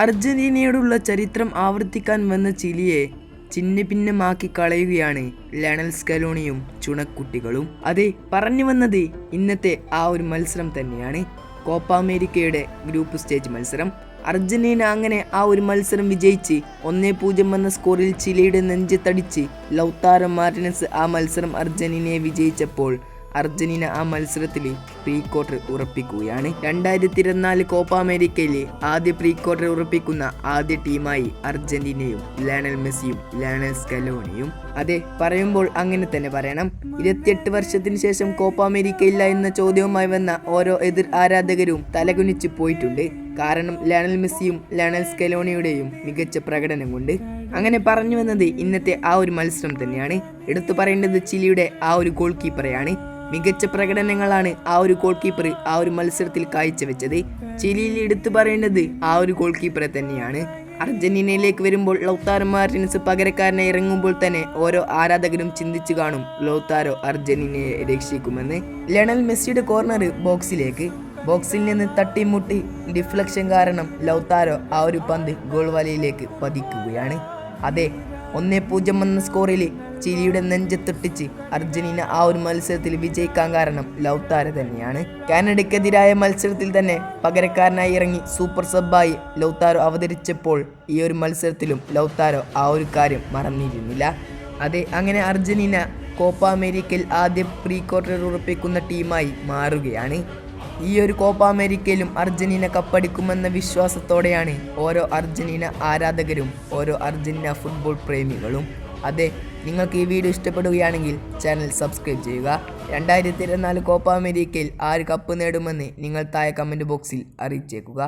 അർജന്റീനയോടുള്ള ചരിത്രം ആവർത്തിക്കാൻ വന്ന ചിലിയെ ചിന്ന ഭിന്നമാക്കി കളയുകയാണ് ലണൽ സ്കലോണിയും ചുണക്കുട്ടികളും. അതെ പറഞ്ഞു വന്നത് ഇന്നത്തെ ആ ഒരു മത്സരം തന്നെയാണ്. കോപ്പ അമേരിക്കയുടെ ഗ്രൂപ്പ് സ്റ്റേജ് മത്സരം. അർജന്റീന അങ്ങനെ ആ ഒരു മത്സരം വിജയിച്ച് ഒന്നേ പൂജ്യം എന്ന സ്കോറിൽ ചിലിയുടെ നെഞ്ചത്തടിച്ച് ലൗത്താരോ മാർട്ടിനസ് ആ മത്സരം അർജന്റീനയെ വിജയിച്ചപ്പോൾ അർജന്റീന ആ മത്സരത്തിൽ പ്രീ ക്വാർട്ടർ ഉറപ്പിക്കുകയാണ്. രണ്ടായിരത്തി ഇരുപത്തിനാല് കോപ്പ അമേരിക്കയിലെ ആദ്യ പ്രീ ക്വാർട്ടർ ഉറപ്പിക്കുന്ന ആദ്യ ടീമായി അർജന്റീനയും ലയണൽ മെസ്സിയും ലയണൽ സ്കലോണിയും. അതെ പറയുമ്പോൾ അങ്ങനെ തന്നെ പറയണം. ഇരുപത്തിയെട്ട് വർഷത്തിന് ശേഷം കോപ്പ അമേരിക്കയില്ല എന്ന ചോദ്യവുമായി വന്ന ഓരോ എതിർ ആരാധകരും തലകുനിച്ച് പോയിട്ടുണ്ട്. കാരണം ലയണൽ മെസ്സിയും ലയണൽ സ്കലോണിയുടെയും മികച്ച പ്രകടനം കൊണ്ട്. അങ്ങനെ പറഞ്ഞു വന്നത് ഇന്നത്തെ ആ ഒരു മത്സരം തന്നെയാണ്. എടുത്തു പറയേണ്ടത് ചിലിയുടെ ആ ഒരു ഗോൾ കീപ്പറെയാണ് മികച്ച പ്രകടനങ്ങളാണ് ആ ഒരു ഗോൾ കീപ്പർ ആ ഒരു മത്സരത്തിൽ കാഴ്ചവെച്ചത് ചിലിയിൽ എടുത്തു പറയേണ്ടത് ആ ഒരു ഗോൾ കീപ്പറെ തന്നെയാണ്. അർജന്റീനയിലേക്ക് വരുമ്പോൾ ലൗത്താരോ മാർട്ടിനസ് പകരക്കാരനെ ഇറങ്ങുമ്പോൾ തന്നെ ഓരോ ആരാധകരും ചിന്തിച്ചു കാണും ലൗത്താരോ അർജന്റീനയെ രക്ഷിക്കുമെന്ന്. ലണൽ മെസ്സിയുടെ കോർണർ ബോക്സിലേക്ക്. ബോക്സിൽ നിന്ന് തട്ടിമുട്ടി ഡിഫ്ലക്ഷൻ കാരണം ലൗത്താരോ ആ ഒരു പന്ത് ഗോൾ വലയിലേക്ക് പതിക്കുകയാണ്. അതെ ഒന്നേ പൂജ്യം എന്ന സ്കോറിൽ ചിലിയുടെ നെഞ്ചത്തൊട്ടിച്ച് അർജന്റീന ആ ഒരു മത്സരത്തിൽ വിജയിക്കാൻ കാരണം ലൗതാര തന്നെയാണ്. കാനഡയ്ക്കെതിരായ മത്സരത്തിൽ തന്നെ പകരക്കാരനായി ഇറങ്ങി സൂപ്പർ സബ്ബായി ലൗതാരോ അവതരിച്ചപ്പോൾ ഈ ഒരു മത്സരത്തിലും ലൗതാരോ ആ ഒരു കാര്യം മറന്നിരുന്നില്ല. അതെ അങ്ങനെ അർജന്റീന കോപ്പ അമേരിക്കയിൽ ആദ്യം പ്രീ ക്വാർട്ടർ ഉറപ്പിക്കുന്ന ടീമായി മാറുകയാണ്. ഈ ഒരു കോപ്പ അമേരിക്കയിലും അർജന്റീന കപ്പടിക്കുമെന്ന വിശ്വാസത്തോടെയാണ് ഓരോ അർജന്റീന ആരാധകരും ഓരോ അർജന്റീന ഫുട്ബോൾ പ്രേമികളും. അതെ നിങ്ങൾക്ക് ഈ വീഡിയോ ഇഷ്ടപ്പെടുകയാണെങ്കിൽ ചാനൽ സബ്സ്ക്രൈബ് ചെയ്യുക. രണ്ടായിരത്തി ഇരുപത്തിനാല് കോപ്പ അമേരിക്കയിൽ ആര് കപ്പ് നേടുമെന്ന് നിങ്ങൾ താഴെ കമന്റ് ബോക്സിൽ അറിയിച്ചേക്കുക.